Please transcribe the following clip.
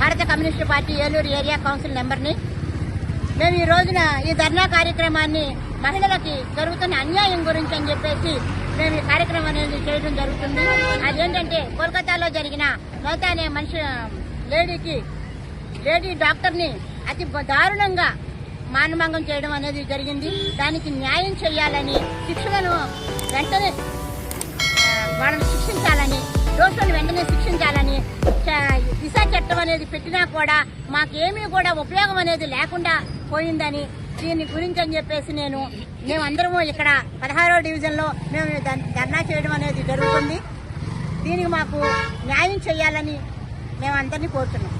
Bharata communist party Eluru area council నెంబర్ని మేము ఈ రోజున ఈ ధర్నా కార్యక్రమాన్ని మహిళలకి జరుగుతున్న అన్యాయం గురించి అని చెప్పేసి మేము ఈ కార్యక్రమం అనేది చేయడం జరుగుతుంది. అదేంటంటే కోల్కతాలో జరిగిన నోత అనే మనిషి లేడీకి లేడీ డాక్టర్ని అతి దారుణంగా మానభంగం చేయడం అనేది జరిగింది. దానికి న్యాయం చేయాలని శిక్షలను వెంటనే వాళ్ళని శిక్షించాలని దోషులను వెంటనే శిక్షించాలని అనేది పెట్టినా కూడా మాకేమీ కూడా ఉపయోగం అనేది లేకుండా పోయిందని దీని గురించి అని చెప్పేసి నేను మేమందరము ఇక్కడ పదహారో డివిజన్లో మేము ధర్నా చేయడం అనేది జరుగుతుంది. దీనికి మాకు న్యాయం చేయాలని మేమందరినీ కోరుతున్నాం.